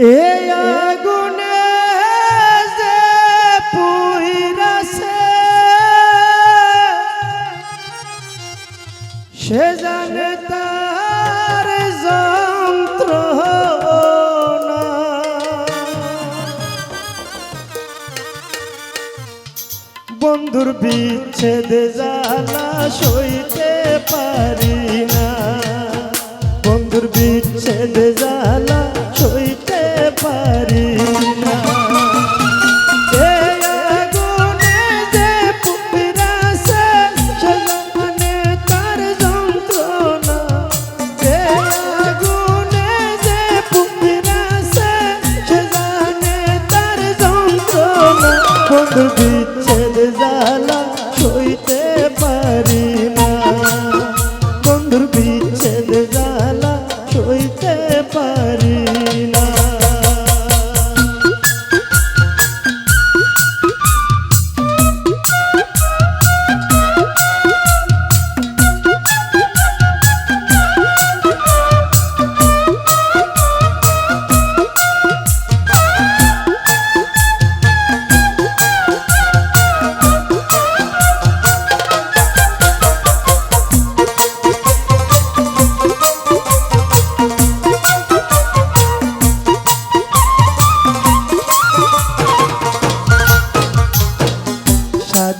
এই আগুনে যে পুইরাছে, সে জানে তার যন্ত্র বন্ধুর বিচ্ছেদ জ্বালা সইতে পারি না। বন্ধুর বিচ্ছেদ জ্বালা সইতে পারে না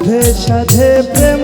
সাধে সাধে প্রেম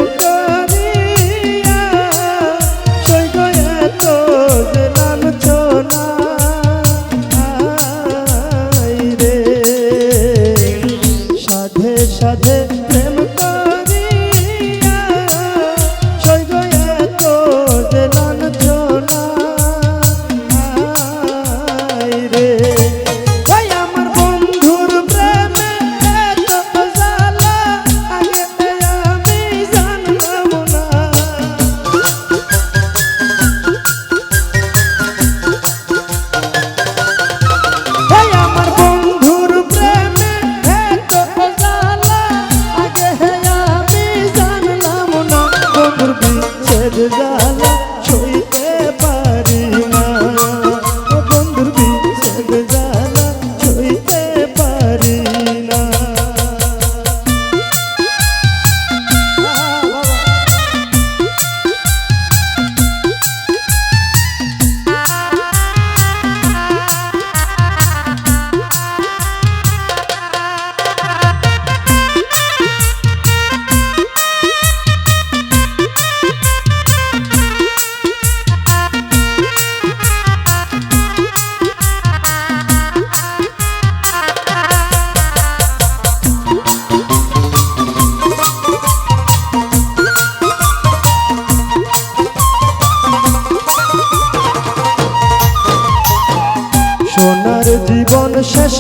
জীবন শেষ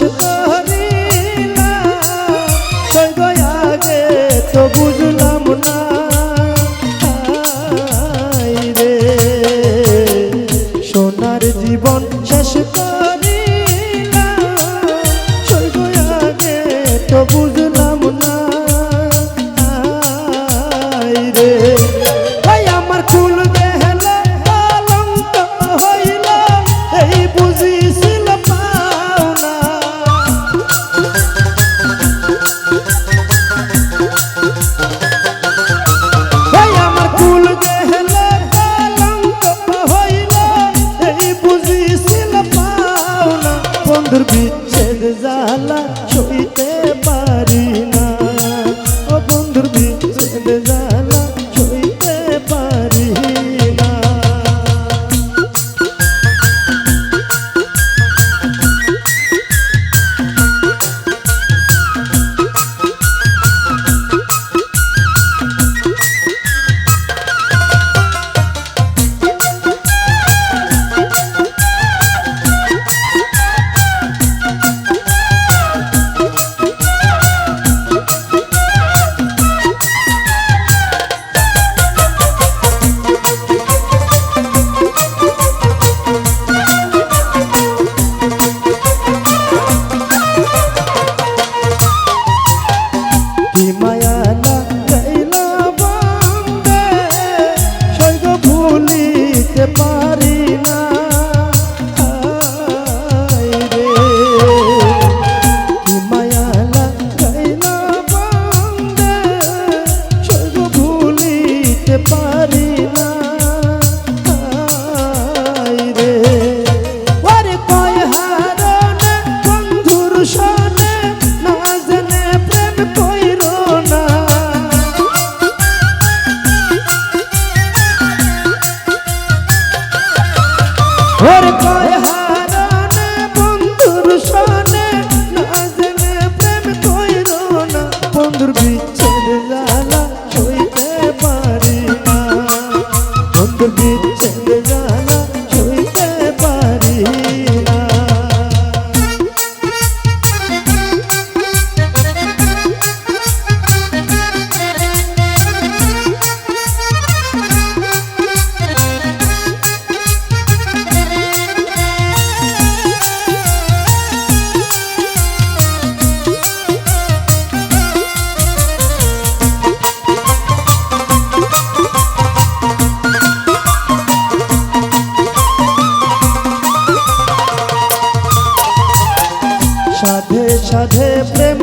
প্রেম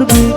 বন্ধুর